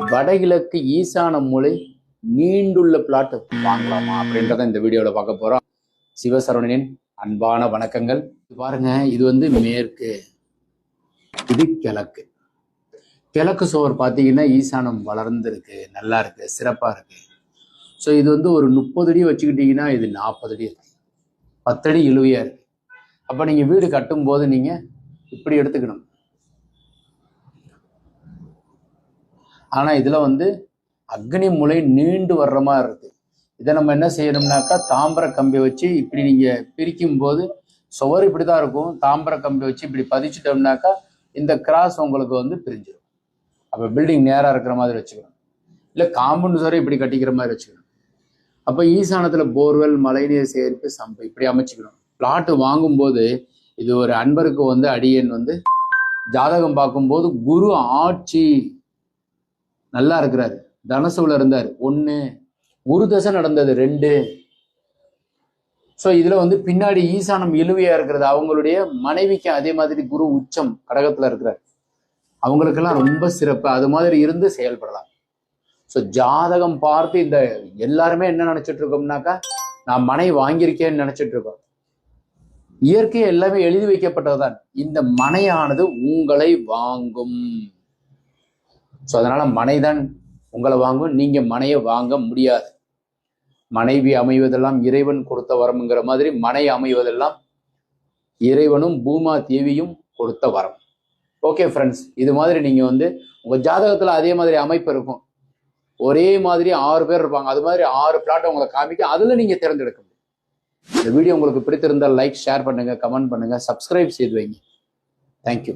வடகிழக்கு ஈசான மூலை நீண்டுள்ள பிளாட் வாங்கலாமா அப்படின்றத இந்த வீடியோவில் பார்க்க போறோம். சிவசரவணனின் அன்பான வணக்கங்கள். பாருங்க இது வந்து மேற்கு. இது கிழக்கு. கிழக்கு சுவர் பார்த்தீங்கன்னா ஈசானம் வளர்ந்துருக்கு. நல்லா இருக்கு சிறப்பா இருக்கு. ஸோ இது வந்து ஒரு முப்பது அடி வச்சுக்கிட்டீங்கன்னா இது நாற்பது அடி. இருக்கு பத்தடி இழுவையா இருக்கு. அப்போ நீங்க வீடு கட்டும்போது நீங்க இப்படி எடுத்துக்கணும். ஆனால் இதில் வந்து அக்னி முளை நீண்டு வர்ற மாதிரி இருக்குது இதை நம்ம என்ன செய்யணும்னாக்கா தாம்பர கம்பி வச்சு இப்படி நீங்கள் பிரிக்கும் போது சுவர் இப்படி தான் இருக்கும். தாம்பர கம்பி வச்சு இப்படி பதிச்சிட்டோம்னாக்கா இந்த கிராஸ் உங்களுக்கு வந்து பிரிஞ்சிடும் அப்போ பில்டிங் நேராக இருக்கிற மாதிரி வச்சுக்கணும். இல்லை காம்பவுண்ட் சுவரை இப்படி கட்டிக்கிற மாதிரி வச்சுக்கணும். அப்போ ஈசானத்தில் போர்வெல் மழைநீர் சேர்ப்பு சம்பு இப்படி அமைச்சுக்கணும். பிளாட்டு வாங்கும்போது இது ஒரு அன்பருக்கு வந்து அடியன் வந்து ஜாதகம் பார்க்கும்போது குரு ஆட்சி நல்லா இருக்கிறாரு. தனசுல இருந்தார். ஒண்ணு குரு தசை நடந்தது. ரெண்டு. ஸோ இதுல வந்து பின்னாடி ஈசானம் இழுவையாக இருக்கிறது. அவங்களுடைய மனைவிக்கு அதே மாதிரி குரு உச்சம் கடகத்துல இருக்கிறார். அவங்களுக்கெல்லாம் ரொம்ப சிறப்பு. அது மாதிரி இருந்து செயல்படலாம். ஸோ ஜாதகம் பார்த்து இந்த எல்லாருமே என்ன நினைச்சிட்டு இருக்கோம்னாக்கா நான் மனை வாங்கியிருக்கேன்னு நினைச்சிட்டு இருக்கோம். இயற்கை எல்லாமே எழுதி வைக்கப்பட்டதுதான். இந்த மனையானது உங்களை வாங்கும். ஸோ அதனால் மனைதான் உங்களை வாங்கும் நீங்கள் மனையை வாங்க முடியாது. மனைவி அமைவதெல்லாம் இறைவன் கொடுத்த வரம்ங்கிற மாதிரி மனை அமைவதெல்லாம் இறைவனும் பூமா தேவியும் கொடுத்த வரம். ஓகே ஃப்ரெண்ட்ஸ் இது மாதிரி நீங்கள் வந்து உங்கள் ஜாதகத்தில் அதே மாதிரி அமைப்பு இருக்கும். ஒரே மாதிரி ஆறு பேர் இருப்பாங்க. அது மாதிரி ஆறு பிளாட் உங்களை காமிக்க அதில் நீங்கள் தேர்ந்தெடுக்க முடியும். இந்த வீடியோ உங்களுக்கு பிடித்திருந்தால் லைக் ஷேர் பண்ணுங்கள் கமெண்ட் பண்ணுங்கள் சப்ஸ்கிரைப் செய்து வைங்க. Thank you